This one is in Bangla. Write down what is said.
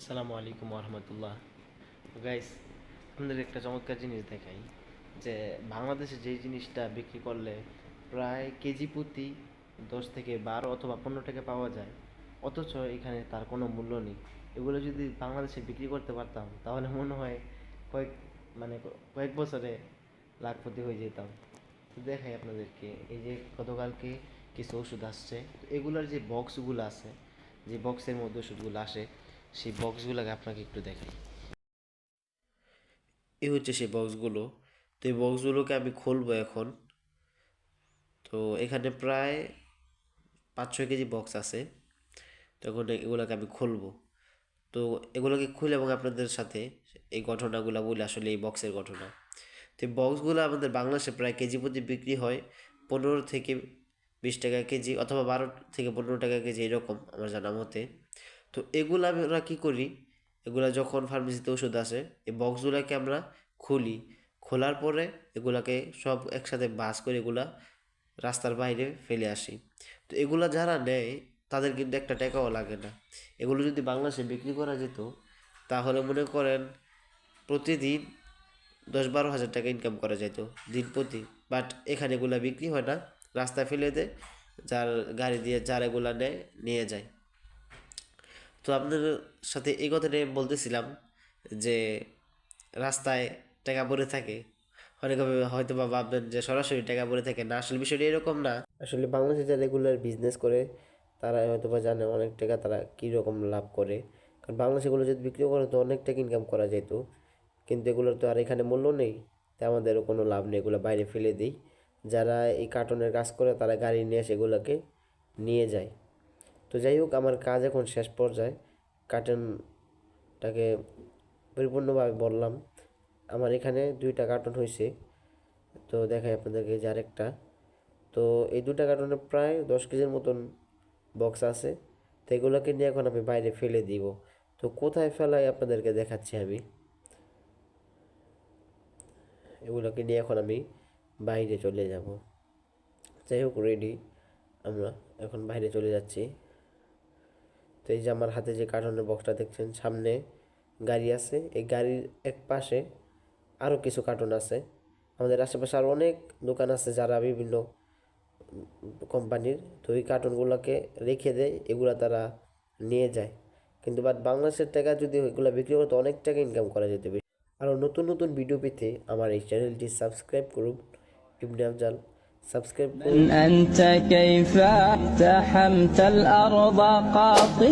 আসসালামু আলাইকুম রহমতুল্লাহ গাইস আপনাদের একটা চমৎকার জিনিস দেখাই, যে বাংলাদেশে যেই জিনিসটা বিক্রি করলে প্রায় কেজি প্রতি দশ থেকে বারো অথবা পনেরো টাকা পাওয়া যায়, অথচ এখানে তার কোনো মূল্য নেই। এগুলো যদি বাংলাদেশে বিক্রি করতে পারতাম, তাহলে মনে হয় কয়েক মানে কয়েক বছরে লাখপতি হয়ে যেতাম। তো দেখাই আপনাদেরকে, এই যে গতকালকে কিছু ওষুধ আসছে এগুলোর যে বক্সগুলো আছে, যে বক্সের মধ্যে ওষুধগুলো আসে সেই বক্সগুলোকে আপনাকে একটু দেখাই। এই হচ্ছে সেই বক্সগুলো তো এই বক্সগুলোকে আমি খুলবো এখন। তো এখানে প্রায় পাঁচ ছয় কেজি বক্স আছে। তখন এগুলোকে আমি খুলবো। তো এগুলোকে খুলে এবং আপনাদের সাথে এই ঘটনাগুলো বলি, আসলে এই বক্সের ঘটনা। তো এই বক্সগুলো আমাদের বাংলাদেশে প্রায় কেজি প্রতি বিক্রি হয় পনেরো থেকে বিশ টাকা কেজি অথবা বারো থেকে পনেরো টাকা কেজি এরকম আমার জানা মতে। তো এগুলো আমরা কী করি? এগুলা যখন ফার্মেসিতে ওষুধ আসে এই বক্সগুলোকে আমরা খুলি। খোলার পরে এগুলাকে সব একসাথে বাস করে এগুলা রাস্তার বাইরে ফেলে আসি। তো এগুলা যারা নেয়, তাদের কিন্তু একটা টাকাও লাগে না। এগুলো যদি বাংলাদেশে বিক্রি করা যেত, তাহলে মনে করেন প্রতিদিন দশ বারো হাজার টাকা ইনকাম করা যেত দিন প্রতি। বাট এখানে এগুলা বিক্রি হয় না। রাস্তায় ফেলে দেয়, যার গাড়ি দিয়ে, যার এগুলা নেয়, নিয়ে যায়। তো আপনাদের সাথে এই কথাটা আমি বলতেছিলাম যে রাস্তায় টাকা পড়ে থাকে। অনেকভাবে হয়তো বা ভাববেন যে সরাসরি টাকা পড়ে থাকে। না, আসলে বিষয়টা এরকম না। আসলে বাংলাদেশে যারা রেগুলার বিজনেস করে তারা হয়তো বা জানে অনেক টাকা তারা কীরকম লাভ করে। কারণ বাংলাদেশে এগুলো যদি বিক্রি করে, তো অনেক টাকা ইনকাম করা যেত কিন্তু এগুলোর তো আর এখানে মূল্য নেই। তাই আমাদেরও কোনো লাভ নেই, এগুলো বাইরে ফেলে দিই। যারা এই কার্টনের কাজ করে, তারা গাড়ি নিয়ে সেগুলোকে নিয়ে যায়। তো যাই হোক, আমার কাজ এখন শেষ পর্যায়ে। কার্টনটাকে পরিপূর্ণভাবে বললাম। আমার এখানে দুইটা কার্টন হয়েছে তো দেখাই আপনাদেরকে যে আরেকটা। তো এই দুটা কার্টনে প্রায় দশ কেজির মতন বক্স আছে। তো এগুলোকে নিয়ে এখন আমি বাইরে ফেলে দিব। তো কোথায় ফেলাই আপনাদেরকে দেখাচ্ছি আমি। এগুলোকে নিয়ে এখন আমি বাইরে চলে যাব। যাই হোক রেডি আমরা এখন বাইরে চলে যাচ্ছি। তো এই যে আমার হাতে যে কার্টনের বক্সটা দেখছেন, সামনে গাড়ি আছে। এই গাড়ির এক পাশে আরও কিছু কার্টন আছে। আমাদের আশেপাশে আরও অনেক দোকান আছে যারা বিভিন্ন কোম্পানির। তো এই কার্টনগুলোকে রেখে দেয়, এগুলো তারা নিয়ে যায়। কিন্তু বাট বাংলাদেশের টাকা যদি এগুলো বিক্রি করতো অনেক টাকা ইনকাম করা যেত আরও নতুন নতুন ভিডিও পেতে আমার এই চ্যানেলটি সাবস্ক্রাইব করুন। ইবনে আফজাল। سبسكرايب من أنت كيف اقتحمت الأرض قاطبة.